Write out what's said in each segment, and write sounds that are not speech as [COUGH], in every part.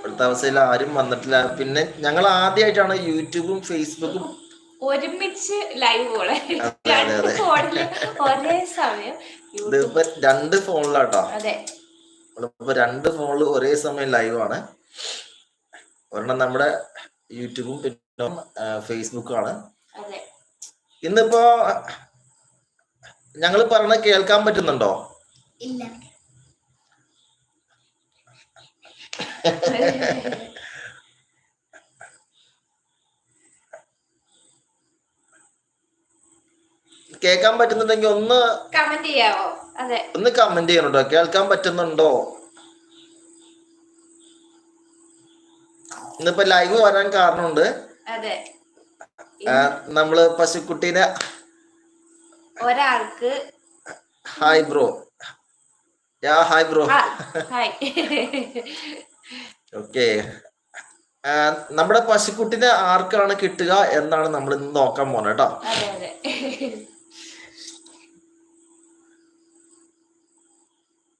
ഇപ്പോഴത്തെ അവസ്ഥയിൽ ആരും വന്നിട്ടില്ല. പിന്നെ ഞങ്ങൾ ആദ്യമായിട്ടാണ് യൂട്യൂബും ഫേസ്ബുക്കും ഒരുമിച്ച് ലൈവ് ഒരേ സമയം യൂട്യൂബ് ഇതിപ്പോ രണ്ട് ഫോണിലാട്ടോ അതെ. ഇപ്പൊ രണ്ട് ഫോണിൽ ഒരേ സമയം ലൈവ് ആണ്. ഒരെണ്ണം നമ്മുടെ യൂട്യൂബും പിന്നെ ഫേസ്ബുക്കും ആണ്. അതെ. ഇന്നിപ്പോ ഞങ്ങൾ പറഞ്ഞ കേൾക്കാൻ പറ്റുന്നുണ്ടോ? ഇല്ല. [LAUGHS] കേൾക്കാൻ പറ്റുന്നുണ്ടെങ്കിൽ ഒന്ന് കമന്റ് ചെയ്യാവോ? അതെ. ഒന്ന് കമന്റ് ചെയ്യണോ കേൾക്കാൻ പറ്റുന്നുണ്ടോ? ഇന്നിപ്പോ ലൈവ് വരാൻ കാരണമുണ്ട്. അതെ. നമ്മൾ പശുക്കുട്ടീനെ ഒരാൾക്ക് hi bro yeah hi bro hi okay നമ്മുടെ പശുക്കുട്ടിനെ ആർക്കാണ് കിട്ടുക എന്നാണ് നമ്മൾ ഇന്ന് നോക്കാൻ പോണത് കേട്ടോ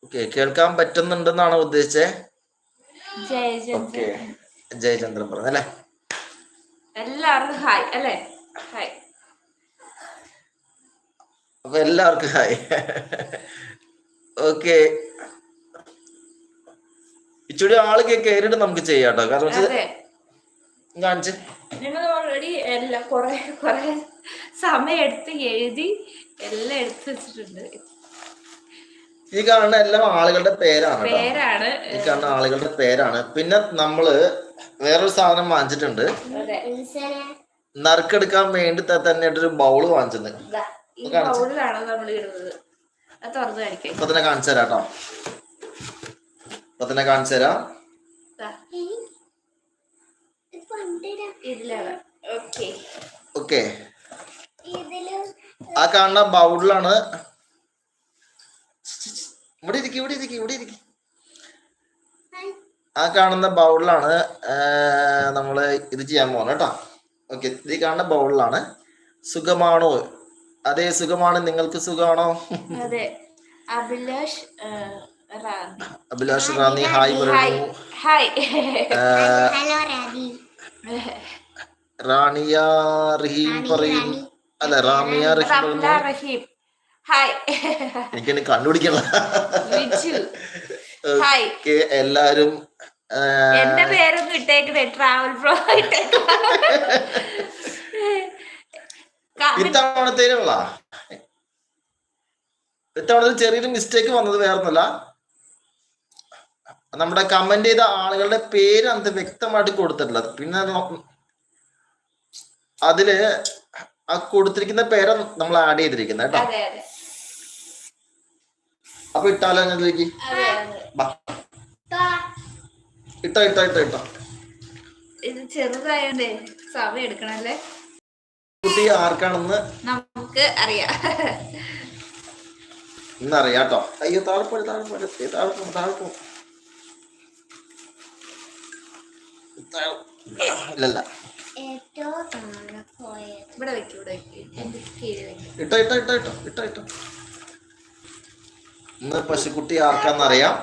ഓക്കെ കേൾക്കാൻ പറ്റുന്നുണ്ടെന്നാണ് ഉദ്ദേശിച്ചേ? ഓക്കെ ജയ ജയചന്ദ്രൻ പറഞ്ഞല്ലേ? എല്ലാവർക്കും ഹായ് അല്ലേ? ഹായ്. അപ്പൊ എല്ലാവർക്കും ഹായ്. ഓക്കെ ഇച്ചിരി ആൾ കയറിയിട്ട് നമുക്ക് ചെയ്യാം കേട്ടോ കാരണം കാണിച്ച്. ഞങ്ങൾ ഓൾറെഡി എല്ലാം കുറെ കുറെ സമയം എടുത്ത് എഴുതി എല്ലാം എടുത്ത് വെച്ചിട്ടുണ്ട്. ഈ കാണുന്ന എല്ലാം ആളുകളുടെ പേരാണ് പേരാണ് ഈ കാണുന്ന ആളുകളുടെ പേരാണ്. പിന്നെ നമ്മൾ വേറൊരു സാധനം വാങ്ങിച്ചിട്ടുണ്ട്. നറുക്കെടുക്കാൻ വേണ്ടി തന്നെയായിട്ട് തന്നെ ഒരു ബൗൾ വാങ്ങിച്ചിട്ടുണ്ട്. കാണിച്ച്. ബൗളിലാണ് നമ്മൾ ഇടുന്നത് അത് തുറന്ന് കാണിക്കാം ഇപ്പൊ തന്നെ കാണിച്ചു തരാം തന്നെ കാണിച്ചു തരാം. ഓക്കെ. ആ കാണുന്ന ബൗളിലാണ്. ഇവിടെ ഇരിക്കും ഇവിടെ ഇരിക്കും ഇവിടെ ഇരിക്കും. ആ കാണുന്ന ബൗളിലാണ് നമ്മൾ ഇത് ചെയ്യാൻ പോകുന്നത് കേട്ടോ. ഓക്കെ ഇത് കാണുന്ന ബൗളിലാണ്. സുഖമാണോ? അതെ സുഖമാണ് നിങ്ങൾക്ക് സുഖമാണോ? അതെ. അഭിലാഷ് അഭിലാഷ് റാന്നി ഹായ് പറഞ്ഞു പറയുന്നു ഹായ് ആ, ഹലോ റാണി റാണിയ റഹീം പറയുന്നു അല്ല റാമിയ റഹീം ഹായ് എനിക്കെന്നെ കണ്ടുപിടിക്കണം. വിജു ഹായ് ഓക്കെ എല്ലാരും എന്റെ പേരൊന്നും ഇട്ടേക്കണേ ട്രാവൽ പ്രോ [LAUGHS] ഇത്തവണത്തേനുള്ള. ഇത്തവണത്തെ ചെറിയൊരു മിസ്റ്റേക്ക് വന്നത് വേറൊന്നുമല്ല നമ്മുടെ കമന്റ് ചെയ്ത ആളുകളുടെ പേര് അത് വ്യക്തമായിട്ട് കൊടുത്തിട്ടില്ല. പിന്നെ അതിൽ ആ കൊടുത്തിരിക്കുന്ന പേര് നമ്മൾ ആഡ് ചെയ്തിരിക്കുന്നത് കേട്ടോ. അപ്പൊ ഇട്ടാലോ അതിലേക്ക്. ഇട്ടോ. ഇട്ടോ ഇട്ടോ ഇട്ടോ ഇത് ചെറുതായോണ്ടേ സമയം എടുക്കണല്ലേ? കുട്ടി ആർക്കാണെന്ന് നമുക്ക് അറിയാം. ഇന്നറിയാട്ടോ അയ്യോ താഴെ പോലെ താഴെ പോലെ താഴെ പോകും താഴെ ഇവിടെ വെക്കും ഇവിടെ വെക്കും. എന്റെ കീഴിൽ വെക്കും. ഇട്ടോ ഇട്ടോ ഇട്ടോ ഇട്ടോ ഇട്ടോ ഇട്ടോ. ഇന്ന് പശുക്കുട്ടി ആർക്കാന്നറിയാം.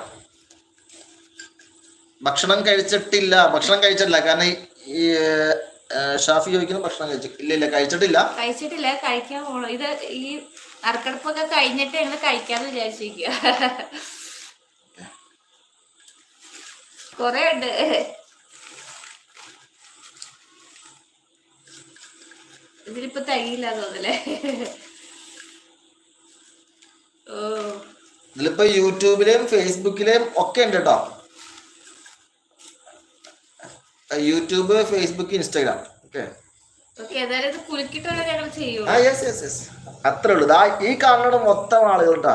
ഭക്ഷണം കഴിച്ചിട്ടില്ല. ഭക്ഷണം കഴിച്ചിട്ടില്ല. കാരണം ഈ- ഈ ഷാഫി ചോദിക്കുന്നു ഭക്ഷണം കഴിച്ചു ഇല്ല ഇല്ല കഴിച്ചിട്ടില്ല. കഴിച്ചിട്ടില്ല. കഴിക്കാൻ പോണോ. ഇത് ഈ നറുക്കെടുപ്പൊക്കെ കഴിഞ്ഞിട്ട് ഞങ്ങൾ കഴിക്കാന്ന് വിചാരിച്ചിരിക്കുക കൊറേ ഉണ്ട്. ഇതിലിപ്പോ തൈയില്ല തോന്നല്ലേ ഓ. ഇതിലിപ്പോ യൂട്യൂബിലെയും ഫേസ്ബുക്കിലെയും ഒക്കെ ഉണ്ട് കേട്ടോ യൂട്യൂബ് ഫേസ്ബുക്ക് ഇൻസ്റ്റാഗ്രാം. ഓക്കെ. അത്രേ ഉള്ളൂ. ദാ ഈ കാണുന്ന മൊത്തം ആളുകൾ കേട്ടാ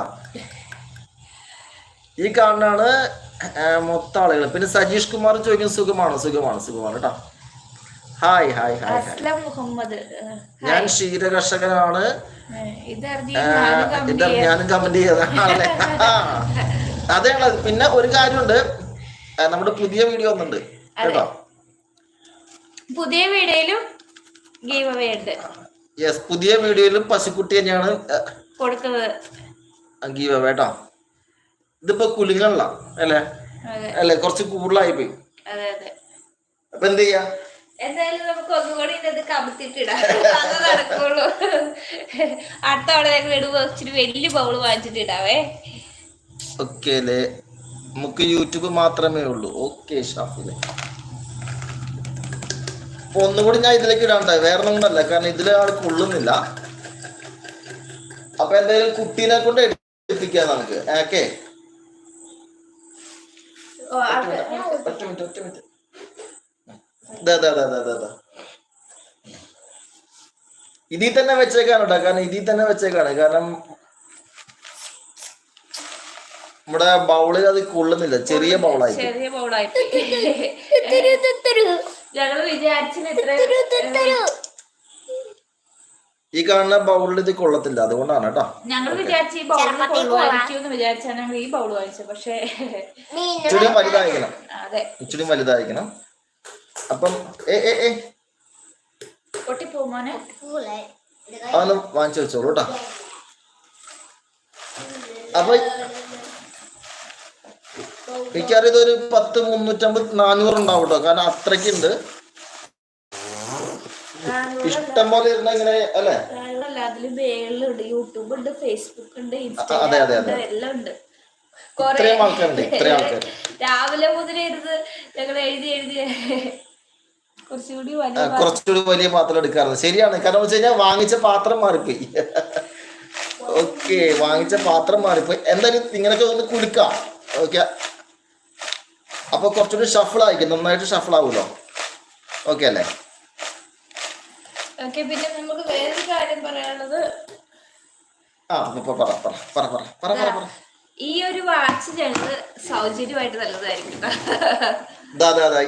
ഈ കാണുന്നതാണ് ആ, മൊത്തം ആളുകൾ. പിന്നെ സജീഷ് കുമാർ ചോദിക്കുന്നത് സുഖമാണ്? സുഖമാണ് സുഖമാണ് കേട്ടോ hi hi hi Aslam Muhammad. ഞാൻ ക്ഷീരകർഷകനാണ്. ഞാനും കമന്റ് ചെയ്തതാണല്ലേ അതെയാണ് പിന്നെ ഒരു കാര്യമുണ്ട്. നമ്മുടെ പുതിയ വീഡിയോ ഒന്നുണ്ട്. കേട്ടോ? പുതിയ വീഡിയോയിലും ഗീവ് അവേ ഉണ്ട്. യെസ് പുതിയ വീഡിയോയിലും പശുക്കുട്ടി തന്നെയാണ് കൊടുക്കുന്നത്. ഗീവ് കേട്ടോ. ഇതിപ്പോ കുലുങ്ങല്ല അല്ലേ? അല്ലേ കുറച്ച് കൂടുതലായി പോയി. അപ്പൊ എന്ത് ചെയ്യാ? എന്തായാലും നമുക്ക് ഒന്നുകൂടി ഇത് കമത്തിട്ടിടാം. അത് നടക്കുള്ളൂ. അടുത്ത തവണ ഞങ്ങൾ ഇടുമ്പോ ഇച്ചിരി വലിയ ബൗൾ വാങ്ങിച്ചിട്ടിടാവേ. ഓക്കെ അല്ലേ നമുക്ക് യൂട്യൂബ് മാത്രമേ ഉള്ളൂ. ഓക്കെ ഷാഫിലെ. അപ്പൊ ഒന്നുകൂടി ഞാൻ ഇതിലേക്ക് ഇടാണ്ട് വേറെ ഒന്നുകൊണ്ടല്ല കാരണം ഇതിൽ ആൾ കൊള്ളുന്നില്ല. അപ്പൊ എന്തായാലും കുട്ടീനെ കൊണ്ട് എടുപ്പിക്കാം നമുക്ക്. ഓക്കെ ഒറ്റ മിനിറ്റ് ഒറ്റ മിനിറ്റ്. ഇതിൽ തന്നെ വെച്ചേക്കാണ് കേട്ടോ കാരണം ഇതിൽ തന്നെ വെച്ചേക്കാണ്. കാരണം നമ്മുടെ ബൗളിൽ അത് കൊള്ളുന്നില്ല. ചെറിയ ബൗളായി. ചെറിയ ബൗളായി. [LAUGHS] ഈ കാണുന്ന ബൗളിൽ ഇത് കൊള്ളത്തില്ല. അതുകൊണ്ടാണ് കേട്ടോ ഞങ്ങൾ വിചാരിച്ചു ഈ ബൗളിൽ കൊള്ളുമായിരിക്കും എന്ന് വിചാരിച്ചാണ് ഞങ്ങൾ ഈ ബൗൾ വാങ്ങിച്ചത്. പക്ഷേ ഇച്ചിരി വലുതായിരിക്കണം. അതെ. ഇച്ചിരി വലുതായിരിക്കണം. അപ്പം ഏ ഏ ഏ. പൊട്ടിപ്പോമോനെ അതൊന്ന് വാങ്ങിച്ചു വെച്ചോളൂ കേട്ടോ. അപ്പൊ മിക്കവാറും ഇതൊരു പത്ത് മുന്നൂറ്റമ്പത് നാനൂറ് ഉണ്ടാവും കേട്ടോ. കാരണം അത്രയ്ക്കുണ്ട് ഇഷ്ടം പോലെ ഇരുന്ന ഇങ്ങനെ അല്ലേ? അല്ല അതിൽ മേളിലുണ്ട് യൂട്യൂബ് ഉണ്ട് ഫേസ്ബുക്ക് ഉണ്ട് അതെ, ഇൻസ്റ്റാഗ്രാം അതെ, ഉണ്ട് അതെ. എല്ലാം ഉണ്ട്. ഇത്രയും ആൾക്കാരുണ്ട് ഇത്രയും ആൾക്കാർ രാവിലെ മുതൽ ഇരുന്ന് ഞങ്ങൾ എഴുതി എഴുതി. കുറച്ചുകൂടി വലിയ പാത്രം എടുക്കാറുണ്ട്. ശരിയാണ്. കാരണം വെച്ച് കഴിഞ്ഞാൽ വാങ്ങിച്ച പാത്രം മാറിപ്പോയി. ഓക്കെ വാങ്ങിച്ച പാത്രം മാറിപ്പോയി. എന്തായാലും ഇങ്ങനൊക്കെ ഒന്ന് കുലുക്കാം ഓക്കെ. അപ്പൊ കുറച്ചുകൂടി ഷഫിൾ ആയിരിക്കും. നന്നായിട്ട് ഷഫിൾ ആവുമല്ലോ. ഓക്കെ അല്ലേ? പിന്നെ നമുക്ക് വേറൊരു കാര്യം പറയാനുള്ളത്. ആ പറ പറ പറ പറ പറ പറ പറ ഈ ഒരു വാച്ച് ഞങ്ങൾ സൗജന്യമായിട്ട് നല്ലതായിരിക്കും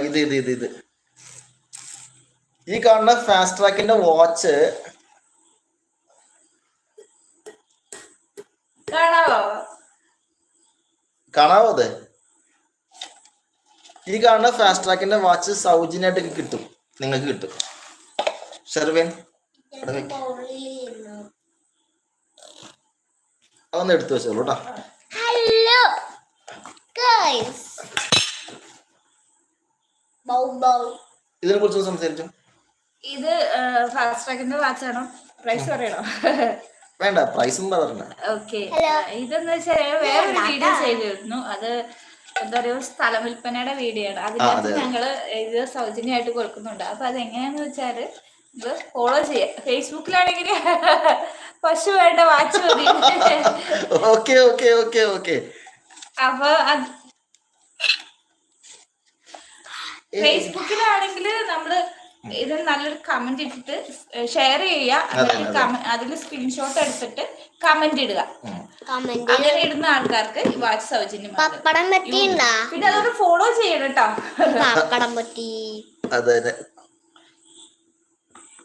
ഇത് ഇത് ഇത് ഇത്. ഈ കാണുന്ന ഫാസ്റ്റ് ട്രാക്കിന്റെ വാച്ച് കാണാവോ? അത്? ഈ കാണുന്ന ഫാസ്റ്റ് ട്രാക്കിന്റെ വാച്ച് സൗജന്യമായിട്ട് കിട്ടും. നിങ്ങൾക്ക് കിട്ടും. ഷെർവിൻ. അതൊന്ന് എടുത്തു വെച്ചോളൂ കേട്ടോ ഹലോ ഗൈസ് ബൗ ബൗ ഇതിനെ കുറിച്ച് സംസാരിച്ചു. ഇത് ഫാസ്റ്റ് ട്രാക്കിന്റെ വാച്ചാണോ പ്രൈസ് പറയണോ? വേണ്ട പ്രൈസും പറയണ്ട ഓക്കെ ഇതെന്ന് വെച്ചാൽ വേറൊരു വീഡിയോ ചെയ്തിരുന്നു അത്. എന്താ പറയുക സ്ഥലം വിൽപ്പനയുടെ വീഡിയോ ആണ്. അതിനകത്ത് ഞങ്ങൾ ഇത് സൗജന്യമായിട്ട് കൊടുക്കുന്നുണ്ട്. അപ്പൊ അത് എങ്ങനെയാന്ന് വെച്ചാൽ ഇത് ഫോളോ ചെയ്യാം. ഫേസ്ബുക്കിലാണെങ്കിൽ [LAUGHS] പശു വേണ്ട വാച്ച് മതി. ഓക്കെ ഓക്കെ ഓക്കെ ഓക്കെ അപ്പൊ ഫേസ്ബുക്കിലാണെങ്കിൽ നമ്മൾ ഇത് നല്ലൊരു കമന്റ് ഇട്ടിട്ട് ഷെയർ ചെയ്യുക. അതിൽ സ്ക്രീൻഷോട്ട് എടുത്തിട്ട് കമന്റ് ഇടുക. കമന്റ് അങ്ങനെ ഇടുന്ന ആൾക്കാർക്ക് ഈ വാച്ച് സൗജന്യം പിന്നെ അതൊന്ന് ഫോളോ ചെയ്യണം കേട്ടോ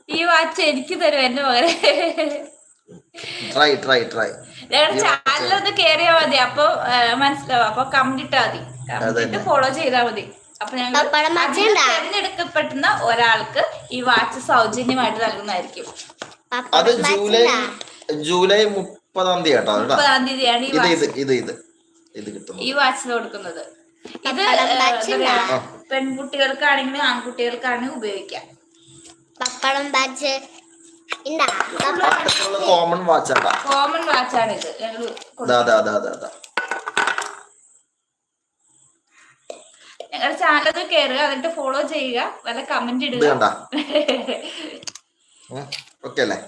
ഈ വാച്ച് എനിക്ക് തരും എന്റെ മകനെ ട്രൈ ട്രൈ ട്രൈ ഞങ്ങളുടെ ചാനലൊന്ന് കേറിയാ മതി. അപ്പൊ മനസ്സിലാവും. അപ്പൊ കമന്റ് ഇട്ടാ മതി. ഫോളോ ചെയ്താ മതി. അപ്പൊ ഞങ്ങൾ തിരഞ്ഞെടുക്കപ്പെടുന്ന ഒരാൾക്ക് ഈ വാച്ച് സൗജന്യമായിട്ട് നൽകുന്നതായിരിക്കും. അത് ജൂലൈ ജൂലൈ മുപ്പതാം തീയതി കേട്ടോ മുപ്പതാം തീയതിയാണ് ഈ ഇത് വാച്ച്. ഇത് ഇത്. ഇത് ഇത് ഈ വാച്ച് കൊടുക്കുന്നത്. ഇത് പെൺകുട്ടികൾക്കാണെങ്കിലും ആൺകുട്ടികൾക്കാണെങ്കിലും ഉപയോഗിക്കാം. പപ്പടം ബാച്ച് ഇണ്ടാ? കോമൺ വാച്ചാണ് കോമൺ വാച്ചാണ് ഇത് ഞങ്ങൾ ദാ ദാ ദാ ദാ ദാ ഞങ്ങളുടെ ചാനൽ കയറുക എന്നിട്ട് ഫോളോ ചെയ്യുക. വല്ല കമന്റ് ഇടുക. ഓക്കെ [LAUGHS] അല്ലേ?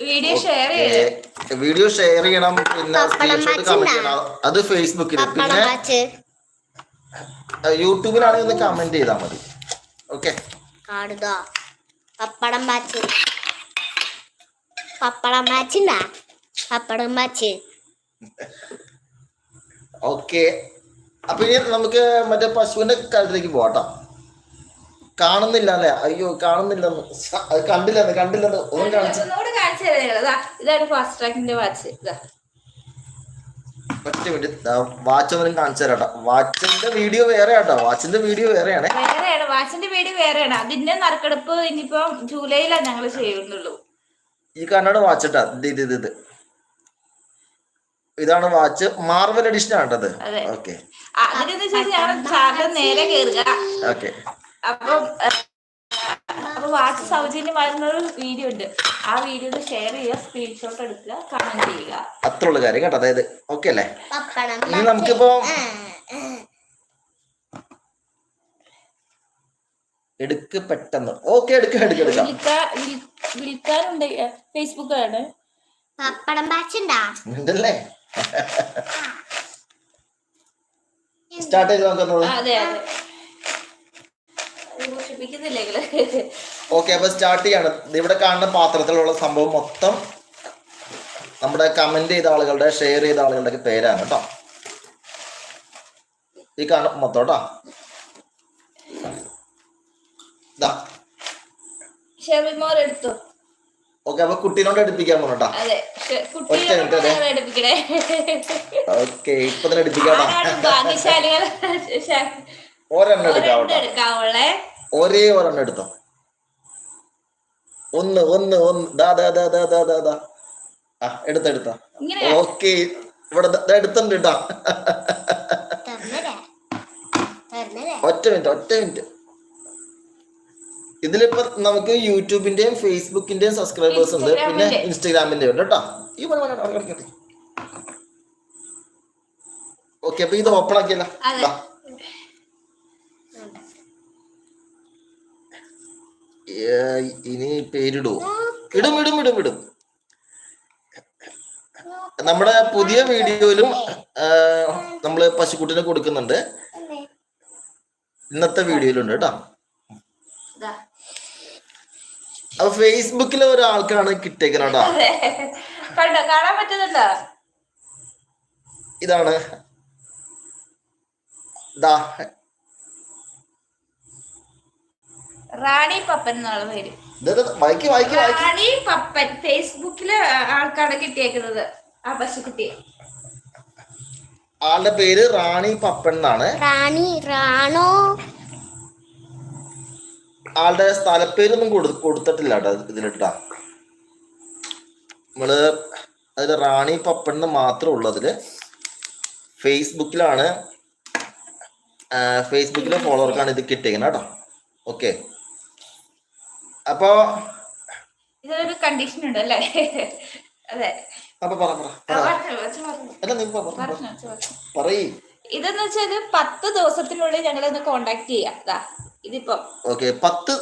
വീഡിയോ ഷെയർ വീഡിയോ ഷെയർ ചെയ്യണം പിന്നെ സ്ക്രീൻഷോട്ട് കമന്റ് ചെയ്യണം. അത് ഫേസ്ബുക്കിൽ പിന്നെ യൂട്യൂബിലാണെങ്കിൽ ഒന്ന് കമന്റ് ചെയ്താൽ മതി. ഓക്കെ പപ്പടം പച്ച് പപ്പടം പച്ചിണ്ടാ പപ്പടം പച്ച് ഓക്കെ അപ്പൊ ഇനി നമുക്ക് മറ്റേ പശുവിന്റെ കാര്യത്തിലേക്ക് പോവാട്ടോ. കാണുന്നില്ല അല്ലെ അയ്യോ കാണുന്നില്ലെന്ന്. അത് കണ്ടില്ലെന്ന് കണ്ടില്ലെന്ന്. ഒന്നും കാണിച്ചു. ഇതാണ് ഫാസ്റ്റ് ട്രാക്കിന്റെ വാച്ച് ഒറ്റ മിനിറ്റ്. വാച്ച് ഒന്നും കാണിച്ചു തരാട്ടോ. വാച്ചിന്റെ വീഡിയോ വേറെ ആട്ടോ വാച്ചിന്റെ വീഡിയോ വേറെയാണ്. വേറെയാണ്. വാച്ചിന്റെ വീഡിയോ വേറെയാണ്. അതിന്റെ നറുക്കെടുപ്പ് ഇനിയിപ്പം ജൂലൈയിലാണ് ഞങ്ങൾ ചെയ്യുന്നുള്ളൂ. ഈ കണ്ണാട് വാച്ചിട്ടാ ഇത് ഇത് ഇത് ഇതാണ് വാച്ച് മാർവൽ എഡിഷൻ ആണത്. അതെ. ഓക്കെ നേരെ കയറുക ഓക്കെ അപ്പം അപ്പൊ വാച്ച് സൗജന്യമായിരുന്ന ഒരു വീഡിയോ ഉണ്ട്. ആ വീഡിയോ ഷെയർ ചെയ്യുക സ്ക്രീൻഷോട്ട് എടുക്കുക കമന്റ് ചെയ്യുക. അത്ര ഉള്ള കാര്യം കേട്ടോ. അതായത് ഓക്കെ അല്ലേ? പപ്പടം ഇനി നമുക്കിപ്പോ എടുക്ക് പെട്ടെന്ന്. ഓക്കെ എടുക്ക എടുക്ക വിളിക്കാനുണ്ട് ഫേസ്ബുക്കാണ് പപ്പടം ബാച്ചുണ്ടാ ഉണ്ടല്ലേ? സ്റ്റാർട്ട് ചെയ്ത് ഓക്കെ അപ്പൊ സ്റ്റാർട്ട് ചെയ്യാണ്. ഇവിടെ കാണുന്ന പാത്രത്തിലുള്ള സംഭവം മൊത്തം നമ്മുടെ കമന്റ് ചെയ്ത ആളുകളുടെ ഷെയർ ചെയ്ത ആളുകളുടെ പേരാണ് കേട്ടോ. ഈ കാണുന്ന മൊത്തം കേട്ടോ ഇതാ ഷെറിമോർ എടുത്തു? ഓക്കെ അപ്പൊ കുട്ടീനോട് എടുപ്പിക്കാൻ അതെ ഒറ്റ മിനിറ്റ് അതെ. ഓക്കെ ഇപ്പൊ തന്നെ എടുപ്പിക്കാം കേട്ടോ ആരാണ് ഭാഗ്യശാലികൾ? ഒരെണ്ണം എടുക്കാം ഒരെണ്ണം കേട്ടോ എടുക്കാവുള്ളേ. ഒരേ ഒരെണ്ണം എടുത്തോ. ഒന്ന് ഒന്ന് ഒന്ന്. ദാ ദാ ദാ ദാ ദാ ദാ ദാ. ആ എടുത്തെടുത്ത ഓക്കെ ഇവിടെ എടുത്തുണ്ട് കേട്ടാ ഒറ്റ മിനിറ്റ് ഒറ്റ മിനിറ്റ്. ഇതിലിപ്പോ നമുക്ക് യൂട്യൂബിന്റെയും ഫേസ്ബുക്കിന്റെയും സബ്സ്ക്രൈബേഴ്സ് ഉണ്ട്. പിന്നെ ഇൻസ്റ്റാഗ്രാമിന്റെ. ഉണ്ട് കേട്ടോ ഈ ഓക്കെ അപ്പൊ ഇത് ഓപ്പൺ ആക്കിയല്ല. ഇനി പേരിടുവോ ഇടും ഇടും ഇടും ഇടും. നമ്മുടെ പുതിയ വീഡിയോയിലും നമ്മൾ പശുക്കുട്ടിനെ കൊടുക്കുന്നുണ്ട്. ഇന്നത്തെ വീഡിയോയിലുണ്ട് കേട്ടോ ഫേസ്ബുക്കിലെ ഒരാൾക്കാണ് കിട്ടിയേക്കുന്നത് കേട്ടോ അതെ. കണ്ടോ കാണാൻ പറ്റുന്നുണ്ടോ? ഇതാണ്. ദാ. റാണി പപ്പൻ എന്നുള്ള പേര്. റാണി പപ്പൻ. ഫേസ്ബുക്കിൽ ആൾക്കാണ് കിട്ടിയേക്കുന്നത് ആ പശുക്കുട്ടിയെ ആളുടെ പേര് റാണി പപ്പൻ എന്നാണ്. റാണി റാണോ? ആളുടെ സ്ഥലപ്പേരൊന്നും കൊടു കൊടുത്തിട്ടില്ല കേട്ടോ ഇതിലിട്ടാ. നമ്മൾ അതിൽ റാണി എന്ന് മാത്രമേ ഉള്ളൂ അതിൽ. ഫേസ്ബുക്കിലാണ് ഫേസ്ബുക്കിലെ ഫോളോവർക്കാണ് ഇത് കിട്ടിയേക്കുന്നത് കേട്ടോ. ഓക്കെ. അപ്പോ ഇതിലൊരു കണ്ടീഷൻ ഉണ്ട് അല്ലേ? അതെ. അപ്പൊ പറ. പറയ്. ഇതെന്ന് വെച്ചാൽ പത്ത് ദിവസത്തിനുള്ളിൽ ഞങ്ങളൊന്ന് കോണ്ടാക്ട് ചെയ്യാം. ഇതിപ്പം ഓക്കെ പത്ത്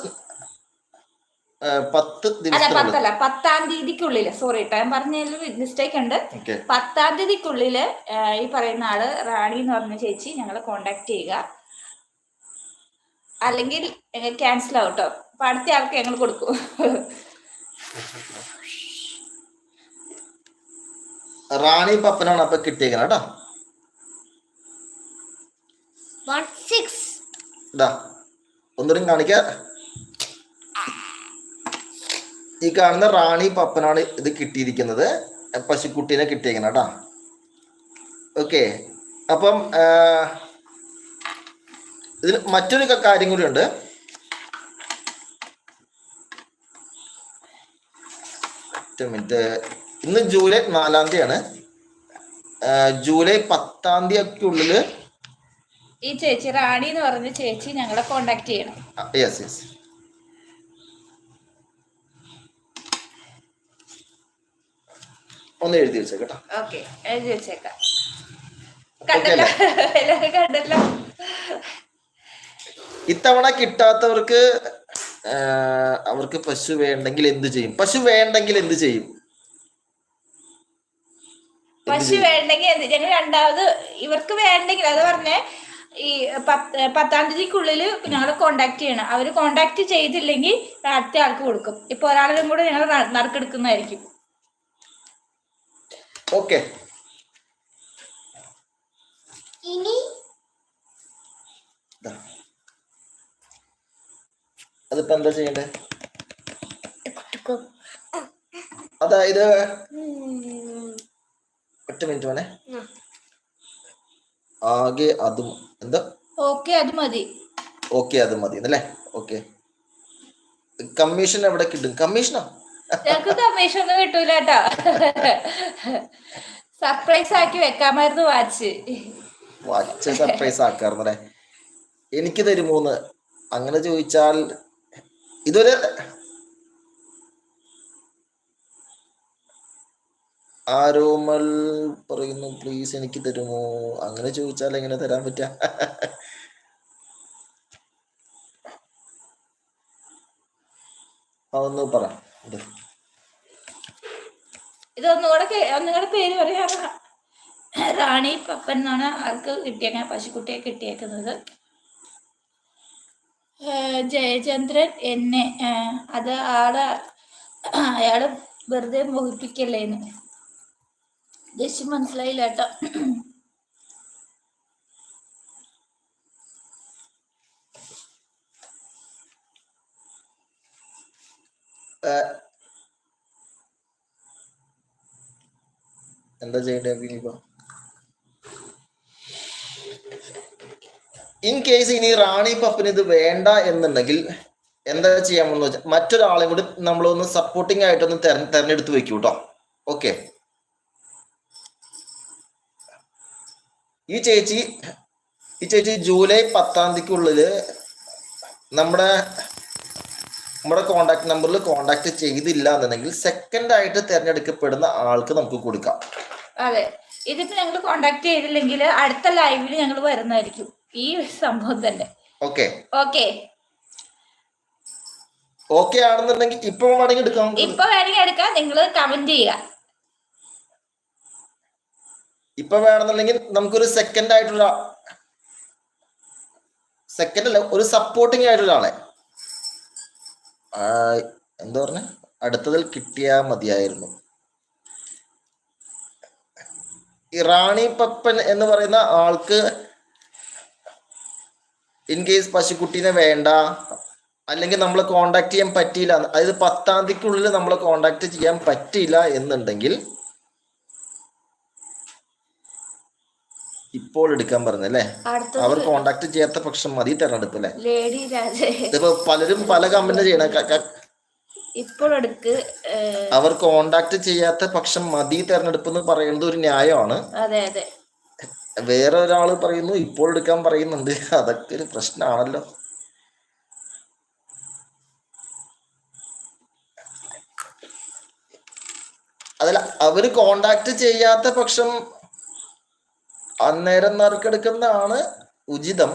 പത്തല്ല തീയതിക്കുള്ളിൽ. സോറി ഞാൻ പറഞ്ഞതിൽ മിസ്റ്റേക്ക് ഉണ്ട്. പത്താം തീയതിക്കുള്ളിൽ ഈ പറയുന്ന ആൾ റാണി എന്ന് പറഞ്ഞ ചേച്ചി ഞങ്ങളെ കോണ്ടാക്ട് ചെയ്യുക. അല്ലെങ്കിൽ ക്യാൻസൽ ആവും കേട്ടോ അപ്പൊ അടുത്ത ആൾക്ക് ഞങ്ങൾ കൊടുക്കും. റാണി പപ്പനാണ് അപ്പൊ കിട്ടിയേക്കണം കേട്ടോ. ഒന്നുകൂടി കാണിക്ക. ഈ കാണുന്ന റാണി പപ്പനാണ് ഇത് കിട്ടിയിരിക്കുന്നത്. പശുക്കുട്ടീനെ കിട്ടിയേക്കണം കേട്ടോ. ഓക്കെ. അപ്പം ഇതിൽ മറ്റൊരു കാര്യം കൂടി ഉണ്ട് ഒറ്റ മിനിറ്റ്. ഇന്ന് ജൂലൈ നാലാം തീയതിയാണ്. ജൂലൈ പത്താം ഉള്ളിൽ ഈ ചേച്ചി റാണി എന്ന് പറഞ്ഞ ചേച്ചി ഞങ്ങളെ കോണ്ടാക്ട് ചെയ്യണം. യെസ് യെസ് ഒന്ന് എഴുതി വെച്ചേക്കട്ടോ. ഓക്കെ എഴുതി വെച്ചേക്കാം. കണ്ടല്ലോ എല്ലാവരും കണ്ടല്ലോ. ഇത്തവണ കിട്ടാത്തവർക്ക് അവർക്ക് പശു വേണ്ടെങ്കിൽ എന്ത് ചെയ്യും? പശു വേണ്ടെങ്കിൽ എന്ത് ചെയ്യും? പശു വേണ്ടെങ്കിൽ ഞങ്ങൾ രണ്ടാമത് ഇവർക്ക് വേണ്ടെങ്കിൽ അത് പറഞ്ഞേ ഈ പത്ത് പത്താം തീയതിക്കുള്ളിൽ ഞങ്ങൾ കോണ്ടാക്ട് ചെയ്യണം. അവർ കോണ്ടാക്ട് ചെയ്തില്ലെങ്കിൽ അടുത്ത ആൾക്ക് കൊടുക്കും. ഇപ്പൊ ഒരാളും കൂടെ ഞങ്ങൾ നറുക്കെടുക്കുന്നതായിരിക്കും. ഓക്കെ ഇനി? അതിപ്പോ എന്താ ചെയ്യണ്ടേ? അതായത് ഒറ്റ മിനിറ്റ് വേണേ. ആകെ അതും എന്താ? ഓക്കെ അത് മതി. ഓക്കെ അത് മതി എന്നല്ലേ ഓക്കെ. കമ്മീഷൻ എവിടെ കിട്ടും? കമ്മീഷനോ? ഞങ്ങൾക്ക് കമ്മീഷൻ ഒന്നും കിട്ടൂല കേട്ടോ സർപ്രൈസ് ആക്കി വെക്കാമായിരുന്നു വാച്ച്. വാച്ച് സർപ്രൈസ് ആക്കാറുന്നല്ലേ എനിക്ക് തരുമോന്ന് അങ്ങനെ ചോദിച്ചാൽ ഇതൊരു ആരോമൽ പറയുന്നു പ്ലീസ് എനിക്ക് തരുമോ? അങ്ങനെ ചോദിച്ചാൽ എങ്ങനെ തരാൻ പറ്റുക അതൊന്ന് പറ. പേര് പറയാ. റാണി പപ്പൻ എന്നാണ് ആൾക്ക് കിട്ടിയേക്കാൻ പശുക്കുട്ടിയെ കിട്ടിയേക്കുന്നത്. ജയചന്ദ്രൻ എന്നെ അത് ആൾ അയാൾ വെറുതെ മോഹിപ്പിക്കല്ലേന്ന്. ഉദ്ദേശം മനസ്സിലായില്ല കേട്ടോ എന്താ ചെയ്യണ്ടേ ഇൻ കേസ് ഇനി റാണി പപ്പിന് ഇത് വേണ്ട എന്നുണ്ടെങ്കിൽ എന്താ ചെയ്യാമെന്ന് വെച്ചാൽ മറ്റൊരാളെ കൂടി നമ്മളൊന്ന് സപ്പോർട്ടിംഗ് ആയിട്ടൊന്ന് തെര- തെരഞ്ഞെടുത്ത് വെക്കൂ കേട്ടോ ഓക്കെ ഈ ചേച്ചി ഈ ചേച്ചി ജൂലൈ പത്താം തീയതിക്കുള്ളിൽ നമ്മുടെ നമ്മുടെ കോണ്ടാക്ട് നമ്പറിൽ കോണ്ടാക്ട് ചെയ്തില്ല എന്നുണ്ടെങ്കിൽ സെക്കൻഡ് ആയിട്ട് തിരഞ്ഞെടുക്കപ്പെടുന്ന ആൾക്ക് നമുക്ക് കൊടുക്കാം. അതെ. ഇതിപ്പോ ഞങ്ങൾ കോണ്ടാക്ട് ചെയ്തില്ലെങ്കിൽ അടുത്ത ലൈവിൽ ഞങ്ങൾ വരുന്നതായിരിക്കും. ഈ സംഭവം തന്നെ. ഓക്കെ ഓക്കെ ഓക്കെ ആണെന്നുണ്ടെങ്കിൽ ഇപ്പൊ വേണമെങ്കിൽ എടുക്കാം. ഇപ്പൊ വേണമെങ്കിൽ എടുക്കാം. നിങ്ങൾ കമന്റ് ചെയ്യുക. ഇപ്പൊ വേണമെന്നുണ്ടെങ്കിൽ നമുക്കൊരു സെക്കൻഡ് ആയിട്ടുള്ള സെക്കൻഡ് അല്ല ഒരു സപ്പോർട്ടിങ് ആയിട്ടുള്ള ആളെ. എന്താ പറഞ്ഞ? അടുത്തതിൽ കിട്ടിയാ മതിയായിരുന്നു. ഇറാണി പപ്പൻ എന്ന് പറയുന്ന ആൾക്ക് ഇൻ കേസ് പശുക്കുട്ടീനെ വേണ്ട അല്ലെങ്കിൽ നമ്മൾ കോണ്ടാക്ട് ചെയ്യാൻ പറ്റിയില്ല അതായത് പത്താം തീയതിക്കുള്ളിൽ നമ്മൾ കോണ്ടാക്ട് ചെയ്യാൻ പറ്റിയില്ല എന്നുണ്ടെങ്കിൽ ഇപ്പോൾ എടുക്കാൻ പറഞ്ഞു അല്ലേ അവർ കോണ്ടാക്ട് ചെയ്യാത്ത പക്ഷം മതി തെരഞ്ഞെടുപ്പ് അല്ലേ? ഇതിപ്പോ പലരും പല കമ്പനി ചെയ്യണ ഇപ്പോൾ എടുക്ക് അവർ കോണ്ടാക്ട് ചെയ്യാത്ത പക്ഷം മതി തെരഞ്ഞെടുപ്പ് എന്ന് പറയുന്നത് ഒരു ന്യായമാണ്. അതെ അതെ. വേറെ ഒരാൾ പറയുന്നു ഇപ്പോൾ എടുക്കാൻ പറയുന്നുണ്ട്. അതൊക്കെ ഒരു പ്രശ്നമാണല്ലോ അതല്ല അവർ കോണ്ടാക്ട് ചെയ്യാത്ത പക്ഷം അന്നേരം നറുക്കെടുക്കുന്നതാണ് ഉചിതം.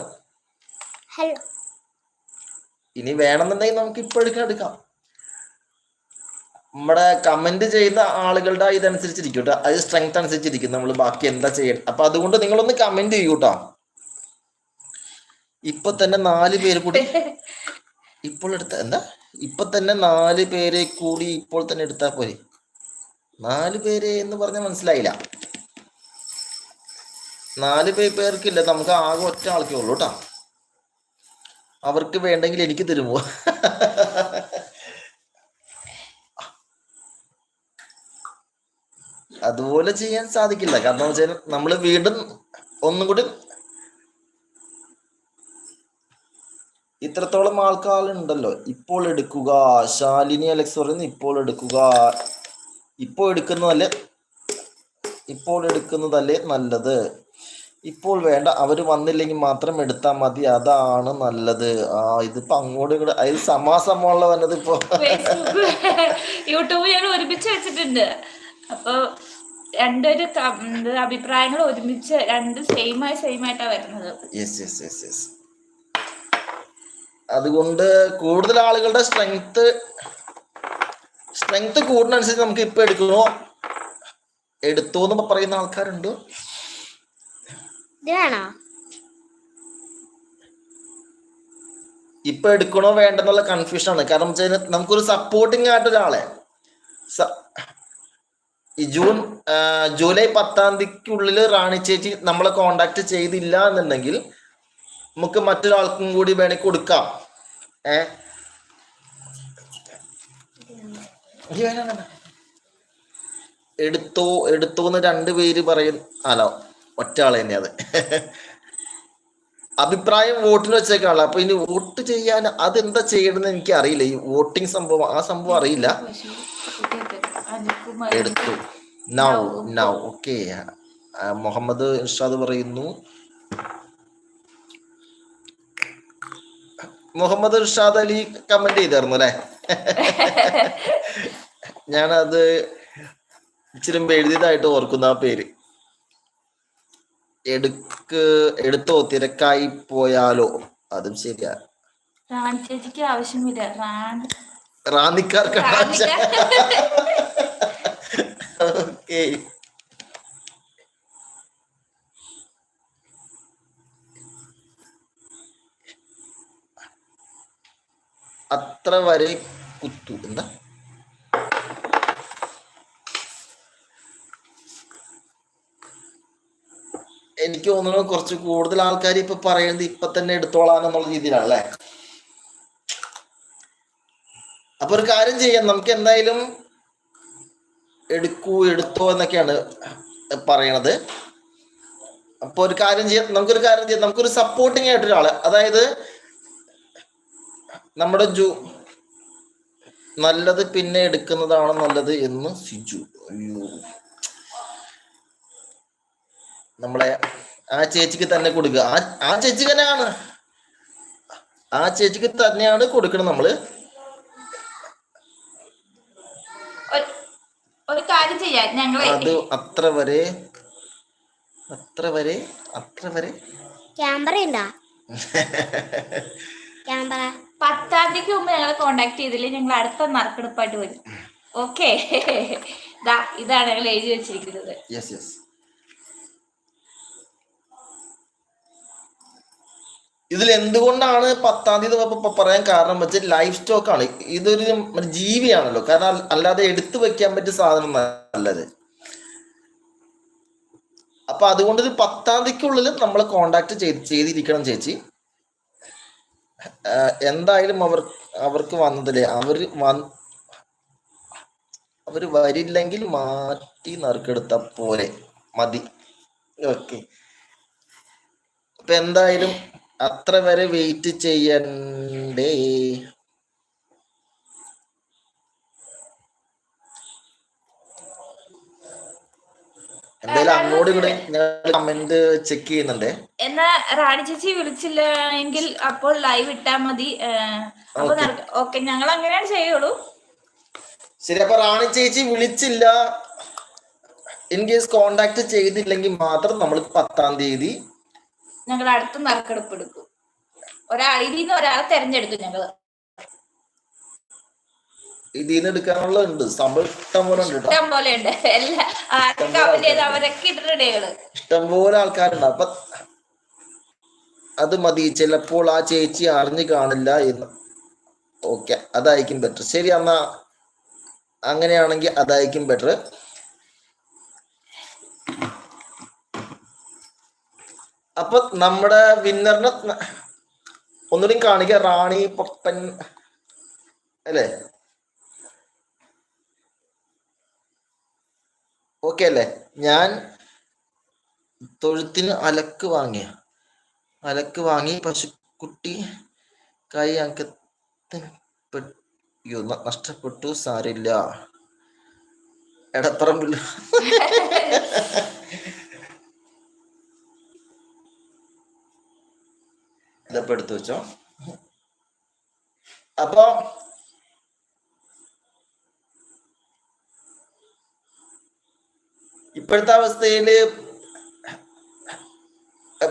ഇനി വേണമെന്നുണ്ടെങ്കിൽ നമുക്ക് ഇപ്പോഴേക്കും എടുക്കാം നമ്മുടെ കമന്റ് ചെയ്യുന്ന ആളുകളുടെ ഇതനുസരിച്ചിരിക്കും കേട്ടോ അത് സ്ട്രെങ്ത് അനുസരിച്ചിരിക്കും. നമ്മൾ ബാക്കി എന്താ ചെയ്യണം? അപ്പൊ അതുകൊണ്ട് നിങ്ങളൊന്ന് കമന്റ് ചെയ്യൂ കേട്ടോ ഇപ്പൊ തന്നെ നാല് പേര് കൂടി [LAUGHS] ഇപ്പോൾ എടുത്ത എന്താ? ഇപ്പൊ തന്നെ നാല് പേരെ കൂടി ഇപ്പോൾ തന്നെ എടുത്താ പോരെ. നാല് പേര് എന്ന് പറഞ്ഞാൽ മനസ്സിലായില്ല. നാല് പേർക്കില്ല. നമുക്ക് ആകെ ഒറ്റ ആൾക്കേ ഉള്ളൂ കേട്ടോ അവർക്ക് വേണ്ടെങ്കിൽ എനിക്ക് തരുമോ? അതുപോലെ ചെയ്യാൻ സാധിക്കില്ല. കാരണം വെച്ചാൽ നമ്മൾ വീണ്ടും ഒന്നും കൂടി ഇത്രത്തോളം ആൾക്കാരുണ്ടല്ലോ. ഇപ്പോൾ എടുക്കുക. ശാലിനി അലക്സ് പറയുന്നു ഇപ്പോൾ എടുക്കുക. ഇപ്പോൾ എടുക്കുന്നതല്ലേ? ഇപ്പോൾ എടുക്കുന്നതല്ലേ നല്ലത്? ഇപ്പോൾ വേണ്ട അവർ വന്നില്ലെങ്കിൽ മാത്രം എടുത്താൽ മതി അതാണ് നല്ലത്. ആ ഇതിപ്പോ അങ്ങോട്ടും ഇങ്ങോട്ട് അതിൽ സമാസമുള്ള വന്നത് ഇപ്പോ. യൂട്യൂബ് ഞാൻ ഒരുമിച്ച് വെച്ചിട്ടുണ്ട്. അപ്പൊ രണ്ടൊരു അഭിപ്രായങ്ങൾ ഒരുമിച്ച് രണ്ട് സെയിം ആയി സെയിം ആയിട്ടാ വരുന്നത്. യെസ് യെസ് യെസ് യെസ് അതുകൊണ്ട് കൂടുതൽ ആളുകളുടെ സ്ട്രെങ്ത് സ്ട്രെങ്ത് കൂടുന്നതനുസരിച്ച് നമുക്ക് ഇപ്പൊ എടുക്കണോ എടുത്തു എന്ന് പറയുന്ന ആൾക്കാരുണ്ട്. വേണോ ഇപ്പൊ എടുക്കണോ വേണ്ടെന്നുള്ള കൺഫ്യൂഷൻ ആണ്. കാരണം വെച്ചാൽ നമുക്കൊരു സപ്പോർട്ടിങ് ആയിട്ട് ഒരാളെ. ജൂൺ ജൂലൈ പത്താം തീയതിക്കുള്ളിൽ റാണി ചേച്ചി നമ്മളെ കോണ്ടാക്ട് ചെയ്തില്ല എന്നുണ്ടെങ്കിൽ നമുക്ക് മറ്റൊരാൾക്കും കൂടി വേണമെങ്കിൽ കൊടുക്കാം. ഏ. എടുത്തോ എടുത്തോന്ന് രണ്ട് രണ്ടുപേര് പറയും അല്ല ഒറ്റ ആളെ തന്നെ അത്. അഭിപ്രായം വോട്ടിന് വെച്ചേക്കാണല്ലോ. അപ്പൊ ഇനി വോട്ട് ചെയ്യാൻ അതെന്താ ചെയ്യണമെന്ന് എനിക്ക് അറിയില്ല ഈ വോട്ടിംഗ് സംഭവം ആ സംഭവം അറിയില്ല. എടുത്തു. Now now okay Muhammad Irshad പറയുന്നു. മുഹമ്മദ് ഇർഷാദ് അലി കമന്റ് ചെയ്തായിരുന്നു അല്ലെ? ഞാനത് ഇച്ചിരി എഴുതിയതായിട്ട് ഓർക്കുന്ന ആ പേര്. എടുക്ക് എടുത്തോ തിരക്കായി പോയാലോ? അതും ശരിയാ. റാണി ചേച്ചിക്ക് ആവശ്യമില്ല. റാണി ആവശ്യം. ഓക്കേ. അത്ര വരെ കുത്തു. എന്താ? എനിക്ക് തോന്നുന്നു കുറച്ച് കൂടുതൽ ആൾക്കാർ ഇപ്പൊ പറയുന്നത് ഇപ്പൊ തന്നെ എടുത്തോളാം എന്നുള്ള രീതിയിലാണ് അല്ലേ? അപ്പൊ ഒരു കാര്യം ചെയ്യാം. നമുക്ക് എന്തായാലും എടുക്കൂ എടുത്തോ എന്നൊക്കെയാണ് പറയണത്. അപ്പൊ ഒരു കാര്യം ചെയ്യാം. നമുക്കൊരു കാര്യം ചെയ്യാം. നമുക്കൊരു സപ്പോർട്ടിങ് ആയിട്ടൊരാൾ അതായത് നമ്മുടെ ജു നല്ലത് പിന്നെ എടുക്കുന്നതാണ് നല്ലത് എന്ന് സിജു. അയ്യോ. നമ്മളെ ആ ചേച്ചിക്ക് തന്നെ കൊടുക്കുക. ആ ആ ചേച്ചിക്ക് തന്നെയാണ്. ആ ചേച്ചിക്ക് തന്നെയാണ് കൊടുക്കണം നമ്മൾ. ഒരു- ഒരു കാര്യം ചെയ്യാം. ഞങ്ങൾ അത് അത്ര വരെ അത്ര വരെ അത്ര വരെ. ക്യാമറ ഉണ്ടോ? [LAUGHS] ക്യാമറ. പത്താം തീയതിക്ക് മുമ്പ് ഞങ്ങളെ കോണ്ടാക്ട് ചെയ്തില്ലേ? ഞങ്ങൾ അടുത്ത നറുക്കെടുപ്പായിട്ട് വരും. ഓക്കെ [LAUGHS] ദാ ഇതാണ് ഞങ്ങൾ എഴുതി വെച്ചിരിക്കുന്നത്. യെസ് യെസ് ഇതിൽ എന്തുകൊണ്ടാണ് പത്താം തീയതി പറയാൻ കാരണം വെച്ചാൽ ലൈഫ് സ്റ്റോക്ക് ആണ്. ഇതൊരു ജീവിയാണല്ലോ. കാരണം അല്ലാതെ എടുത്തു വെക്കാൻ പറ്റിയ സാധനം നല്ലത്. അപ്പൊ അതുകൊണ്ട് ഒരു പത്താം തീയതിക്കുള്ളിൽ നമ്മൾ കോണ്ടാക്ട് ചെയ്ത് ചെയ്തിരിക്കണം ചേച്ചി. എന്തായാലും അവർ അവർക്ക് വന്നതില്ലേ വന്ന് അവർ വരില്ലെങ്കിൽ മാറ്റി നറുക്കെടുത്ത പോലെ മതി. ഓക്കെ. അപ്പൊ എന്തായാലും അത്ര വരെ വെയിറ്റ് ചെയ്യണ്ടേ? എന്തായാലും അങ്ങോട്ട് കൂടെ ഞാൻ കമന്റ് ചെക്ക് ചെയ്യുന്നുണ്ടേ. എന്നാ റാണി ചേച്ചി വിളിച്ചില്ല എങ്കിൽ അപ്പോൾ ലൈവ് ഇട്ടാ മതി. അപ്പൊ ഓക്കെ ഞങ്ങൾ അങ്ങനെയാണ് ചെയ്യുള്ളൂ. ശരി അപ്പൊ റാണി ചേച്ചി വിളിച്ചില്ല. ഇൻ കേസ് കോണ്ടാക്ട് ചെയ്തില്ലെങ്കിൽ മാത്രം നമ്മൾ പത്താം തീയതി ഞങ്ങൾ അടുത്ത നറുക്കെടുപ്പ് എടുക്കും. ഒരാൾ ഇതിൽ നിന്ന് ഒരാളെ തെരഞ്ഞെടുക്കും ഞങ്ങൾ. ഇതിൽ നിന്ന് എടുക്കാനുള്ള ഉണ്ട്. സംഭവം ഇഷ്ടം പോലെ ഉണ്ട് ഇഷ്ടം പോലെ ഉണ്ട്. എല്ലാ അവരൊക്കെ ഇട്ടിട്ടുണ്ട് ഇഷ്ടം പോലെ ആൾക്കാരുണ്ട്. അപ്പൊ അത് മതി. ചിലപ്പോൾ ആ ചേച്ചി അറിഞ്ഞു കാണില്ല എന്ന്. ഓക്കെ. അതായിരിക്കും ബെറ്റർ ശരി എന്നാ അങ്ങനെയാണെങ്കിൽ അതായിരിക്കും ബെറ്റർ അപ്പൊ നമ്മുടെ വിന്നറിനെ ഒന്നുകൂടി കാണിക്ക. റാണി പൊട്ടൻ അല്ലേ? ഓക്കെ അല്ലേ? ഞാൻ തൊഴുത്തിന് അലക്ക് വാങ്ങിയ. അലക്ക് വാങ്ങി പശുക്കുട്ടി കൈ അയ്യോ, നഷ്ടപ്പെട്ടു സാരില്ല എടപ്പറമ്പിൽ [LAUGHS] ഇതപ്പോ എടുത്തു വെച്ചോ. അപ്പൊ ഇപ്പോഴത്തെ അവസ്ഥയിൽ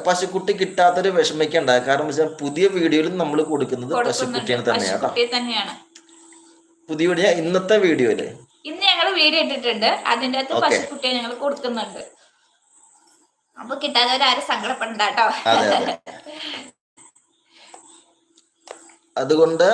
പശുക്കുട്ടി കിട്ടാത്തൊരു വിഷമിക്കണ്ട കാരണം വെച്ചാൽ പുതിയ വീഡിയോയിലും നമ്മൾ കൊടുക്കുന്നത് പശുക്കുട്ടിയെ തന്നെയാണ്. പുതിയ വീഡിയോ ഇന്നത്തെ വീഡിയോയിൽ. ഇന്ന് ഞങ്ങൾ വീഡിയോ ഇട്ടിട്ടുണ്ട്. അതിന്റെ അകത്ത് പശുക്കുട്ടിയെ ഞങ്ങൾ കൊടുക്കുന്നുണ്ട്. അപ്പൊ കിട്ടാത്തവരാരും സങ്കടപ്പെടണ്ട കേട്ടോ. അതുകൊണ്ട്